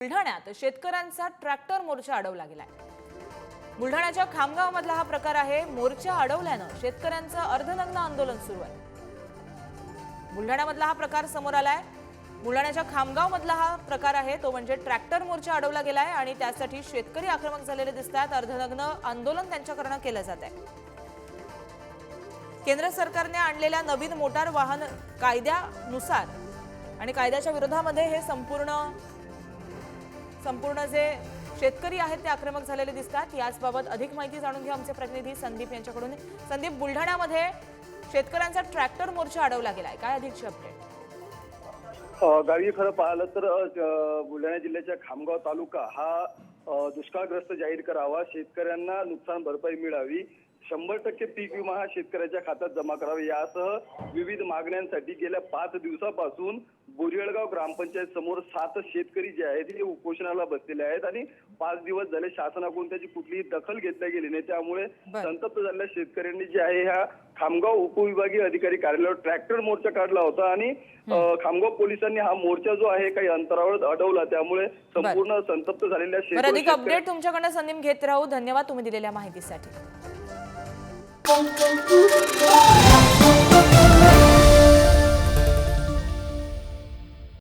बुलढाण्यात शेतकऱ्यांचा ट्रॅक्टर मोर्चा अडवला गेलाय. बुलढाण्याच्या खामगाव मधला हा प्रकार आहे. मोर्चा अडवल्यानं शेतकऱ्यांचं अर्धनग्न आंदोलन सुरू आहे. बुलढाण्यामधला हा प्रकार समोर आलाय. बुलढाण्याच्या खामगाव मधला हा प्रकार आहे. तो म्हणजे ट्रॅक्टर मोर्चा अडवला गेलाय आणि त्यासाठी शेतकरी आक्रमक झालेले दिसतात. अर्धनग्न आंदोलन त्यांच्याकडनं केलं जात आहे. केंद्र सरकारने आणलेल्या नवीन मोटार वाहन कायद्यानुसार आणि कायद्याच्या विरोधामध्ये हे संपूर्ण संपूर्ण जे शेतकरी आहेत ते आक्रमक झालेले दिसतात. याचबाबत अधिक माहिती जाणून घ्या आमचे प्रतिनिधी संदीप यांच्याकडून. संदीप बुलढाण्यामध्ये शेतकऱ्यांचा ट्रॅक्टर मोर्चा अडवला गेलाय. काय अधिकची अपडेट गावी खरं पाहिलं तर बुलढाणा जिल्ह्याच्या खामगाव तालुका हा दुष्काळग्रस्त जाहीर करावा. शेतकऱ्यांना नुकसान भरपाई मिळावी. शंभर टक्के पीक विमा हा शेतकऱ्याच्या खात्यात जमा करावा. यासह विविध मागण्यांसाठी गेल्या पाच दिवसापासून बोरियळगाव ग्रामपंचायत समोर सात शेतकरी जे आहेत ते उपोषणाला बसलेले आहेत आणि पाच दिवस झाले शासनाकडून त्याची कुठलीही दखल घेतल्या गेली नाही. त्यामुळे. संतप्त झालेल्या शेतकऱ्यांनी जे आहे ह्या खामगाव उपविभागीय अधिकारी कार्यालयावर ट्रॅक्टर मोर्चा काढला होता आणि खामगाव पोलिसांनी हा मोर्चा जो आहे काही अंतरावर अडवला. त्यामुळे संपूर्ण संतप्त झालेल्या बरं अधिक अपडेट तुमच्याकडनं संदीप घेत राहू. धन्यवाद तुम्ही दिलेल्या माहितीसाठी.